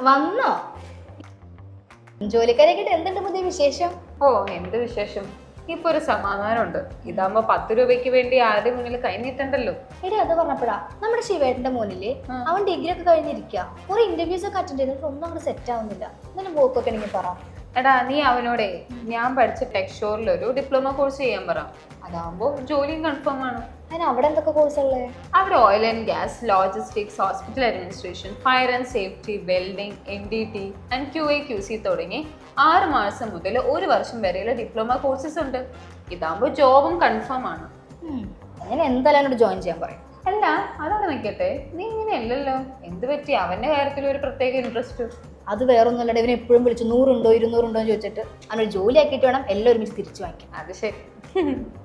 വന്നോ. ജോലിക്കാരെ എന്തുണ്ട് പുതിയ വിശേഷം? ഓ എന്ത് വിശേഷം? ഇപ്പൊ ഒരു സമാധാനമുണ്ട്. ഇതാകുമ്പോ പത്ത് രൂപയ്ക്ക് വേണ്ടി ആരുടെ മുന്നിൽ കൈ നീട്ടണ്ടല്ലോ? എടി അത് പറഞ്ഞപ്പോഴാ. നമ്മുടെ ശിവേട്ടന്റെ മോനില്ലേ? അവൻ ഡിഗ്രി ഒക്കെ കഴിഞ്ഞിരിക്കുക കുറെ ഇന്റർവ്യൂസ് ഒക്കെ അറ്റൻഡ് ചെയ്തിട്ട് ഒന്നും അവിടെ സെറ്റ് ആവുന്നില്ല. എന്നാലും പോക്കൊക്കെ എനിക്ക് പറ. എടാ നീ അവനോടെ ഞാൻ പഠിച്ച ടെക്സ്റ്റോറിൽ ഒരു ഡിപ്ലോമ കോഴ്സ് ചെയ്യാൻ പറ. അതാകുമ്പോ ജോലിയും കൺഫേം ആണ്. അതിന് അവിടെ എന്തൊക്കെ കോഴ്സ് ഉള്ളത് അവിടെ oil and gas logistics hospital administration fire and safety welding N D T and Q A Q C തുടങ്ങി ആറ് മാസം മുതൽ ഒരു വർഷം വരെയുള്ള ഡിപ്ലോമ കോഴ്സസ് ഉണ്ട്. ഇതാകുമ്പോൾ ജോബും കൺഫേം ആണ്. അങ്ങനെ എന്തായാലും എന്നോട് ജോയിൻ ചെയ്യാൻ പറയും. അല്ല അതവിടെ നിൽക്കട്ടെ. നീ ഇങ്ങനെ അല്ലല്ലോ. എന്ത് പറ്റി? അവന്റെ കാര്യത്തിൽ ഒരു പ്രത്യേക ഇൻട്രസ്റ്റ് അത് വേറൊന്നുമല്ല ഇവനെ എപ്പോഴും വിളിച്ചു നൂറുണ്ടോ ഇരുന്നൂറുണ്ടോ എന്ന് ചോദിച്ചിട്ട് അവനൊരു ജോലി ആക്കിയിട്ട് വേണം എല്ലാം ഒരുമിച്ച് തിരിച്ചു വാങ്ങിക്കാൻ. അത് ശരി.